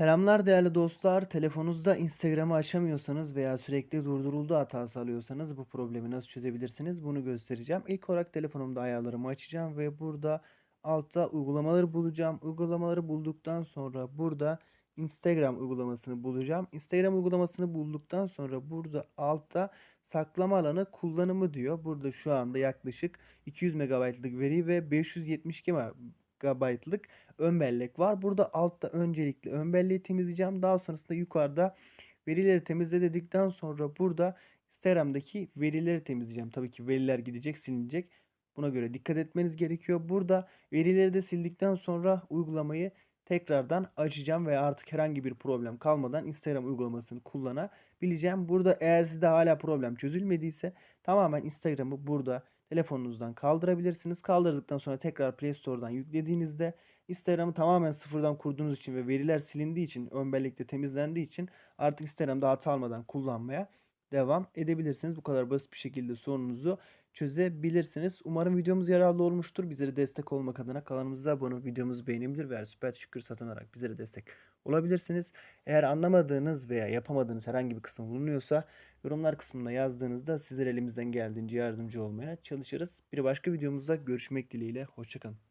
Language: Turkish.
Selamlar değerli dostlar. Telefonunuzda Instagram'ı açamıyorsanız veya sürekli durduruldu hatası alıyorsanız bu problemi nasıl çözebilirsiniz? Bunu göstereceğim. İlk olarak telefonumda ayarlarımı açacağım ve burada altta uygulamaları bulacağım. Uygulamaları bulduktan sonra burada Instagram uygulamasını bulacağım. Instagram uygulamasını bulduktan sonra burada altta saklama alanı kullanımı diyor. Burada şu anda yaklaşık 200 MB'lık veri ve 572 GB'lık ön bellek var. Burada altta öncelikle ön belleği temizleyeceğim. Daha sonrasında yukarıda verileri temizle dedikten sonra burada Instagram'daki verileri temizleyeceğim. Tabii ki veriler gidecek, silinecek. Buna göre dikkat etmeniz gerekiyor. Burada verileri de sildikten sonra uygulamayı tekrardan açacağım ve artık herhangi bir problem kalmadan Instagram uygulamasını kullanabileceğim. Burada eğer sizde hala problem çözülmediyse tamamen Instagram'ı burada telefonunuzdan kaldırabilirsiniz. Kaldırdıktan sonra tekrar Play Store'dan yüklediğinizde Instagram'ı tamamen sıfırdan kurduğunuz için ve veriler silindiği için, ön bellekte temizlendiği için artık Instagram'da hata almadan kullanmaya devam edebilirsiniz. Bu kadar basit bir şekilde sorununuzu çözebilirsiniz. Umarım videomuz yararlı olmuştur. Bizlere destek olmak adına kanalımıza abone olup videomuzu beğenebilir veya süper şükür satın alarak bizlere destek olabilirsiniz. Eğer anlamadığınız veya yapamadığınız herhangi bir kısım bulunuyorsa yorumlar kısmına yazdığınızda sizlere elimizden geldiğince yardımcı olmaya çalışırız. Bir başka videomuzda görüşmek dileğiyle. Hoşçakalın.